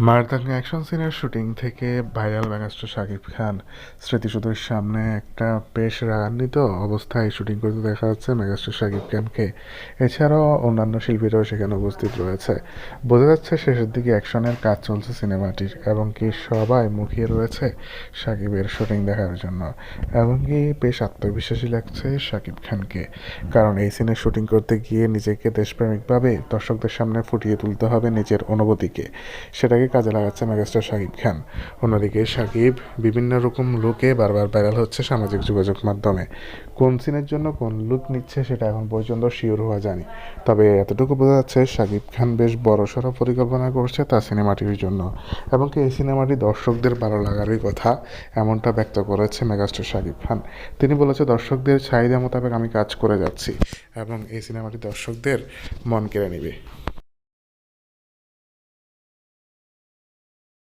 মারদাঙ্গা action সিনের shooting থেকে viral megastar Shakib Khan স্মৃতিসৌধের সামনে একটা বেশ রাগান্বিত অবস্থায় শুটিং করতে দেখা যাচ্ছে শাকিব খানকে। এছাড়াও অন্যান্য শিল্পীরাও সেখানে উপস্থিত রয়েছে। বোঝা যাচ্ছে শেষের দিকে অ্যাকশনের কাজ চলছে সিনেমাটির এবং কি সবাই মুখিয়ে রয়েছে শাকিবের শুটিং দেখার জন্য। এবং কি বেশ আত্মবিশ্বাসী লাগছে শাকিব খানকে। কারণ এই সিনের শুটিং করতে গিয়ে নিজেকে দেশপ্রেমিকভাবে দর্শকদের সামনে ফুটিয়ে তুলতে হবে নিজের অনুভূতিকে। সেটাকে কাজে লাগাচ্ছে মেগাস্টার শাকিব খান। অন্যদিকে শাকিব বিভিন্ন রকম লুকে বারবার ভাইরাল হচ্ছে সামাজিক যোগাযোগ মাধ্যমে। কোন সিনের জন্য কোন লুক নিচ্ছে সেটা এখন পর্যন্ত শিওর হওয়া জানি তবে এতটুকু বোঝা যাচ্ছে শাকিব খান বেশ বড়সড় পরিকল্পনা করছে তার সিনেমাটির জন্য। এবং এই সিনেমাটি দর্শকদের ভালো লাগারই কথা, এমনটা ব্যক্ত করেছে মেগাস্টার শাকিব খান। তিনি বলেছে, দর্শকদের চাহিদা মোতাবেক আমি কাজ করে যাচ্ছি এবং এই সিনেমাটি দর্শকদের মন কেড়ে নেবে।